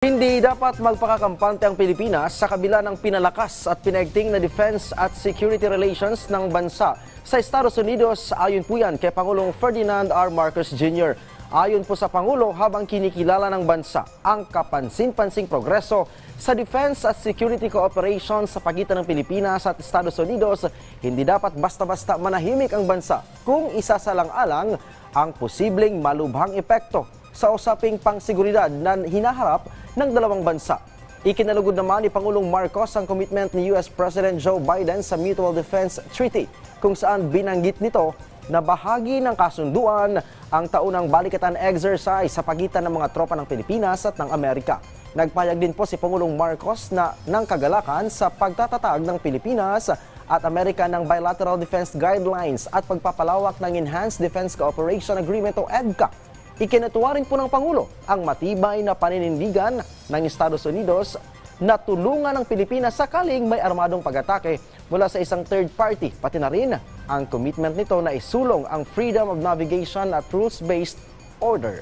Hindi dapat magpakakampante ang Pilipinas sa kabila ng pinalakas at pinaigting na defense at security relations ng bansa sa Estados Unidos. Ayon po yan kay Pangulong Ferdinand R. Marcos Jr. Ayon po sa Pangulo, habang kinikilala ng bansa ang kapansin-pansing progreso sa defense at security cooperation sa pagitan ng Pilipinas at Estados Unidos, hindi dapat basta-basta manahimik ang bansa kung isasalang-alang ang posibleng malubhang epekto sa usaping pangseguridad na hinaharap ng dalawang bansa. Ikinalugod naman ni Pangulong Marcos ang commitment ni US President Joe Biden sa Mutual Defense Treaty kung saan binanggit nito na bahagi ng kasunduan ang taunang balikatan exercise sa pagitan ng mga tropa ng Pilipinas at ng Amerika. Nagpayag din po si Pangulong Marcos na ng kagalakan sa pagtatatag ng Pilipinas at Amerika ng Bilateral Defense Guidelines at pagpapalawak ng Enhanced Defense Cooperation Agreement o EDCA. Ikinatuwa rin po ng Pangulo ang matibay na paninindigan ng Estados Unidos na tulungan ng Pilipinas sakaling may armadong pag-atake mula sa isang third party, pati na rin ang commitment nito na isulong ang freedom of navigation at rules-based order.